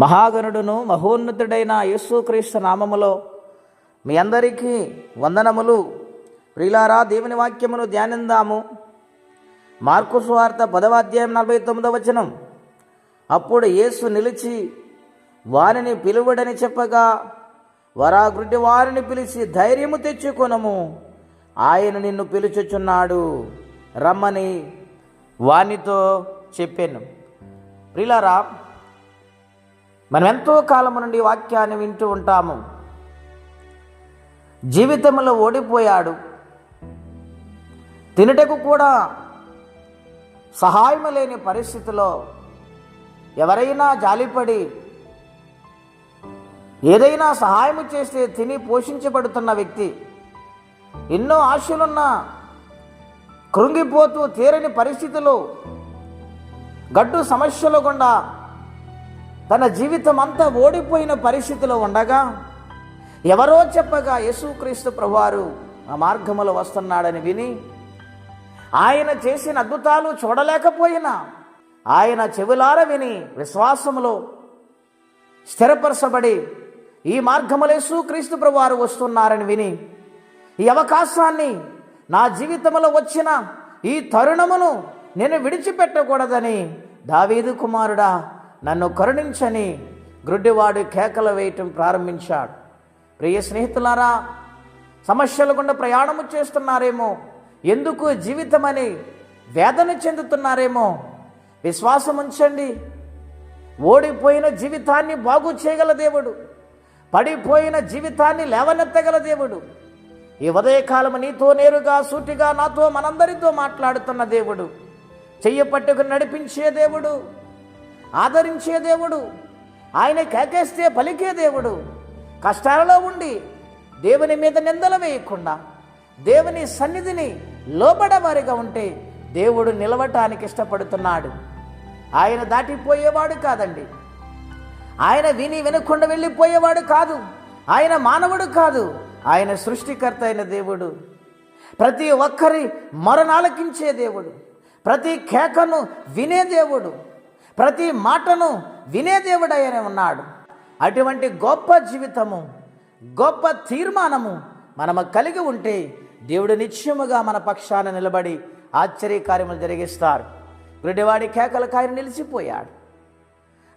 మహాగణుడును మహోన్నతుడైన యేసుక్రీస్తు నామములో మీ అందరికీ వందనములు. ప్రియులారా దేవుని వాక్యమును ధ్యానిందాము. మార్కు స్వార్త పదవ అధ్యాయం నలభై తొమ్మిదవ వచనం. అప్పుడు యేసు నిలిచి వారిని పిలువడని చెప్పగా వరాగ్రుడి వారిని పిలిచి ధైర్యము తెచ్చుకొనము. ఆయన నిన్ను పిలుచుచున్నాడు. రమ్మని వానితో చెప్పాను. ప్రిలారా మనం ఎంతో కాలం నుండి వాక్యాన్ని వింటూ ఉంటాము. జీవితంలో ఓడిపోయాడు. తినుటకు కూడా సహాయం లేని పరిస్థితిలో ఎవరైనా జాలిపడి ఏదైనా సహాయం చేస్తే తిని పోషించబడుతున్న వ్యక్తి ఎన్నో ఆశలున్న కృంగిపోతూ తీరని పరిస్థితులు గడ్డు సమస్యలు గుండా తన జీవితం అంతా ఓడిపోయిన పరిస్థితిలో ఉండగా ఎవరో చెప్పగా యేసుక్రీస్తు ప్రభువారు ఆ మార్గములో వస్తున్నాడని విని ఆయన చేసిన అద్భుతాలు చూడలేకపోయినా ఆయన చెవులార విని విశ్వాసములో స్థిరపరచబడి ఈ మార్గములో యేసుక్రీస్తు ప్రభువారు వస్తున్నారని విని ఈ అవకాశాన్ని నా జీవితంలో వచ్చిన ఈ తరుణమును నేను విడిచిపెట్టకూడదని దావీదు కుమారుడా నన్ను కరుణించని గ్రుడ్డివాడు కేకలు వేయటం ప్రారంభించాడు. ప్రియ స్నేహితులారా సమస్యల గుండా ప్రయాణము చేస్తున్నారేమో ఎందుకు జీవితమని వేదన చెందుతున్నారేమో విశ్వాసం ఉంచండి. ఓడిపోయిన జీవితాన్ని బాగు చేయగల దేవుడు పడిపోయిన జీవితాన్ని లేవనెత్తగల దేవుడు ఈ ఉదయకాలము నీతో నేరుగా సూటిగా నాతో మనందరితో మాట్లాడుతున్న దేవుడు చెయ్యి పట్టుకుని నడిపించే దేవుడు ఆదరించే దేవుడు. ఆయన కేకేస్తే పలికే దేవుడు. కష్టాలలో ఉండి దేవుని మీద నిందలు వేయకుండా దేవుని సన్నిధిని లోబడవారిగా ఉంటే దేవుడు నిలవటానికి ఇష్టపడుతున్నాడు. ఆయన దాటిపోయేవాడు కాదండి. ఆయన విని వినకుండా వెళ్ళిపోయేవాడు కాదు. ఆయన మానవుడు కాదు. ఆయన సృష్టికర్త అయిన దేవుడు. ప్రతి ఒక్కరి మరణాలకించే దేవుడు. ప్రతి కేకను వినే దేవుడు. ప్రతి మాటను వినే దేవుడు ఉన్నాడు. అటువంటి గొప్ప జీవితము గొప్ప తీర్మానము మనము కలిగి ఉంటే దేవుడు నిశ్చయముగా మన పక్షాన నిలబడి ఆశ్చర్యకార్యములు జరిగిస్తారు. గుడ్డివాడి కేకల కాయను నిలిచిపోయాడు.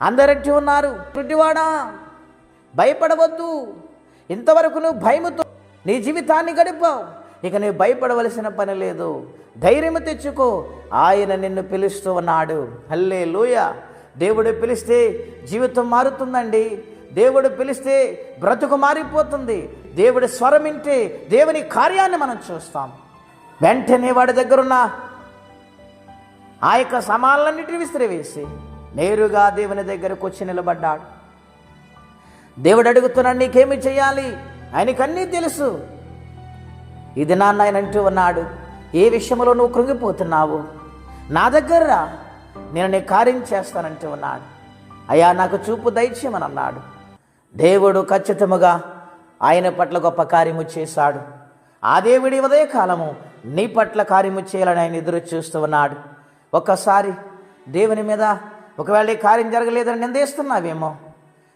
అందరట్టి ఉన్నారు గుడ్డివాడా భయపడవద్దు. ఇంతవరకు నువ్వు భయముతో నీ జీవితాన్ని గడిపావు. ఇక నువ్వు భయపడవలసిన పని లేదు. ధైర్యము తెచ్చుకో. ఆయన నిన్ను పిలుస్తూ ఉన్నాడు. హల్లే లూయ దేవుడు పిలిస్తే జీవితం మారుతుందండి. దేవుడు పిలిస్తే బ్రతుకు మారిపోతుంది. దేవుడి స్వరం వింటే దేవుని కార్యాన్ని మనం చూస్తాం. వెంటనే వాడి దగ్గరున్న ఆ యొక్క సమాలన్నిటిని విసిరివేసి నేరుగా దేవుని దగ్గరకు వచ్చి నిలబడ్డాడు. దేవుడు అడుగుతున్నాడు నీకేమి చేయాలి? ఆయనకన్నీ తెలుసు. ఇది నాన్న ఆయన అంటూ ఉన్నాడు. ఏ విషయంలో నువ్వు కృంగిపోతున్నావు? నా దగ్గర రా, నేను నీ కార్యం చేస్తానంటూ ఉన్నాడు. అయ్యా నాకు చూపు దైత్యమని అన్నాడు. దేవుడు ఖచ్చితముగా ఆయన పట్ల గొప్ప కార్యము చేశాడు. ఆ దేవుడి ఉదయ కాలము నీ పట్ల కార్యము చేయాలని ఆయన ఎదురు చూస్తూ ఉన్నాడు. ఒక్కసారి దేవుని మీద ఒకవేళ ఈ కార్యం జరగలేదని నిందేస్తున్నావేమో?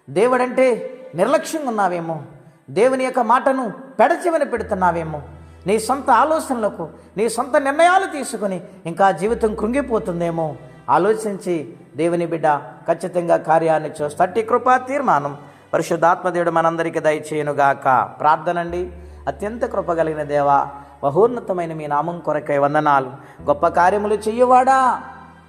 దేవుడంటే నిర్లక్ష్యంగా ఉన్నావేమో? దేవుని యొక్క మాటను పెడచెవిన పెడుతున్నావేమో? నీ సొంత ఆలోచనలకు నీ సొంత నిర్ణయాలు తీసుకుని ఇంకా జీవితం కృంగిపోతుందేమో? ఆలోచించి దేవుని బిడ్డ ఖచ్చితంగా కార్యాన్ని చూస్తట్టి కృపా తీర్మానం. పరిశుద్ధాత్మదేవుడు మనందరికీ దయచేయునుగాక. ప్రార్థనండి. అత్యంత కృప కలిగిన దేవా బహోన్నతమైన మీ నామం కొరకై వందనాలు. గొప్ప కార్యములు చెయ్యవాడా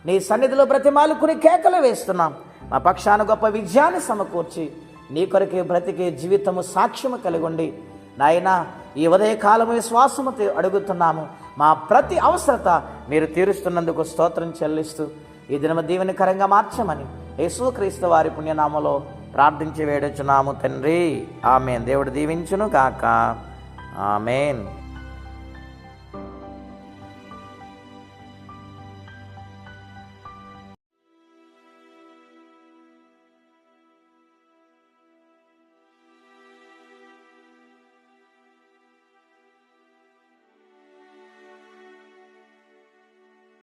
నీ సన్నిధిలో బ్రతిమాలుకుని కేకలు వేస్తున్నాం. మా పక్షాన గొప్ప విజయాన్ని సమకూర్చి నీ కొరకే బ్రతికే జీవితము సాక్ష్యము కలిగి ఉండి నాయన ఈ ఉదయకాలము విశ్వాసముతో అడుగుతున్నాము. మా ప్రతి అవసరత మీరు తీరుస్తున్నందుకు స్తోత్రం చెల్లిస్తూ ఈ దినమ దీవెనకరంగా మార్చమని యేసుక్రీస్తు వారి పుణ్యనామలో ప్రార్థించి వేడుచున్నాము తండ్రి. ఆమెన్. దేవుడు దీవించును గాక ఆమెన్.